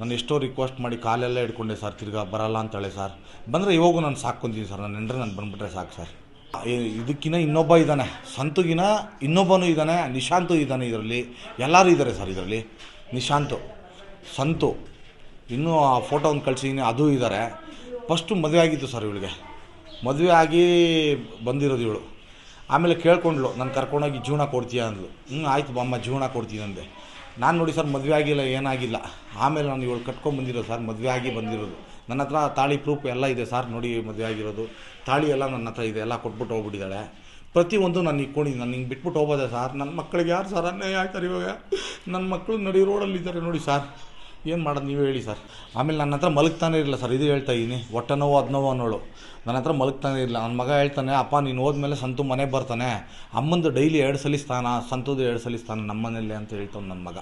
ನಾನು ಎಷ್ಟೋ ರಿಕ್ವೆಸ್ಟ್ ಮಾಡಿ ಕಾಲೆಲ್ಲ ಹಿಡ್ಕೊಂಡೆ ಸರ್ ತಿರ್ಗಾ ಬರಲ್ಲ ಅಂತೇಳಿ ಸರ್ ಬಂದರೆ ಇವಾಗೂ ನಾನು ಸಾಕ್ಕೊಂತೀನಿ ಸರ್ ನನ್ನ ಹೆಂಡ್ರೆ ನಾನು ಬಂದುಬಿಟ್ರೆ ಸಾಕು ಸರ್ ಇದಕ್ಕಿಂತ ಇನ್ನೊಬ್ಬ ಇದ್ದಾನೆ ಸಂತುಗಿನ ಇನ್ನೊಬ್ಬನೂ ಇದ್ದಾನೆ ನಿಶಾಂತು ಇದ್ದಾನೆ ಇದರಲ್ಲಿ. ಎಲ್ಲರೂ ಇದ್ದಾರೆ ಸರ್ ಇದರಲ್ಲಿ. ನಿಶಾಂತು. ಸಂತು. ಇನ್ನೂ ಆ ಫೋಟೋ ಒಂದು ಕಳಿಸಿದ್ದೀನಿ ಅದು ಇದ್ದಾರೆ ಫಸ್ಟು ಮದುವೆ ಆಗಿತ್ತು ಸರ್ ಇವಳಿಗೆ. ಮದುವೆ ಆಗಿ ಬಂದಿರೋದು ಇವಳು. ಆಮೇಲೆ ಕೇಳ್ಕೊಂಡ್ಳು, ನಾನು ಕರ್ಕೊಂಡೋಗಿ ಜೀವನ ಕೊಡ್ತೀಯ? ಅಂದ್ಲು ಹ್ಞೂ ಆಯಿತು ಬಾಮ್ಮ, ಜೀವನ ಕೊಡ್ತೀನಿ ಅಂದೆ. ನಾನು ನೋಡಿ ಸರ್ ಮದುವೆ ಆಗಿಲ್ಲ, ಏನಾಗಿಲ್ಲ. ಆಮೇಲೆ ನಾನು ಇವಳು ಕಟ್ಕೊಂಡು ಬಂದಿರೋದು ಸರ್, ಮದುವೆ ಆಗಿ ಬಂದಿರೋದು. ನನ್ನ ಹತ್ರ ತಾಳಿ ಪ್ರೂಫ್ ಎಲ್ಲ ಇದೆ ಸರ್, ನೋಡಿ ಮದುವೆ ಆಗಿರೋದು. ತಾಳಿ ಎಲ್ಲ ನನ್ನ ಹತ್ರ ಇದೆ, ಎಲ್ಲ ಕೊಟ್ಬಿಟ್ಟು ಹೋಗ್ಬಿಟ್ಟಿದ್ದಾಳೆ ಪ್ರತಿಯೊಂದು ನಾನು ಇಕ್ಕೊಂಡಿದ್ದೀನಿ ನಾನು ಹಿಂಗೆ ಬಿಟ್ಬಿಟ್ಟು ಹೋಗೋದೆ ಸರ್. ನನ್ನ ಮಕ್ಕಳಿಗೆ ಯಾರು ಸರ್ ಅನ್ನೇ ಆಯ್ತಾರೆ ಇವಾಗ? ನನ್ನ ಮಕ್ಕಳು ನಡಿ ರೋಡಲ್ಲಿದ್ದಾರೆ ನೋಡಿ ಸರ್. ಏನು ಮಾಡೋದು ನೀವು ಹೇಳಿ ಸರ್. ಆಮೇಲೆ ನನ್ನ ಹತ್ರ ಮಲಗ್ತಾನೆ ಇರಲಿಲ್ಲ ಸರ್. ಇದು ಹೇಳ್ತಾ ಇದ್ದೀನಿ ಹೊಟ್ಟೆ ನೋವು, ಅದು ನೋವು ಅನ್ನೋಳು. ನನ್ನ ಹತ್ರ ಮಲಗ್ತಾನೆ ಇರಲಿಲ್ಲ. ನನ್ನ ಮಗ ಹೇಳ್ತಾನೆ, ಅಪ್ಪ, ನೀನು ಹೋದ್ಮೇಲೆ ಸಂತು ಮನೆಗೆ ಬರ್ತಾನೆ. ಅಮ್ಮಂದು ಡೈಲಿ ಎರಡು ಸಲ ಸ್ನಾನ ಸಂತುದು ಎರಡು ಸಲ ಸ್ನಾನ ನಮ್ಮ ಮನೇಲಿ ಅಂತ ಹೇಳ್ತಾನೆ ನನ್ನ ಮಗ.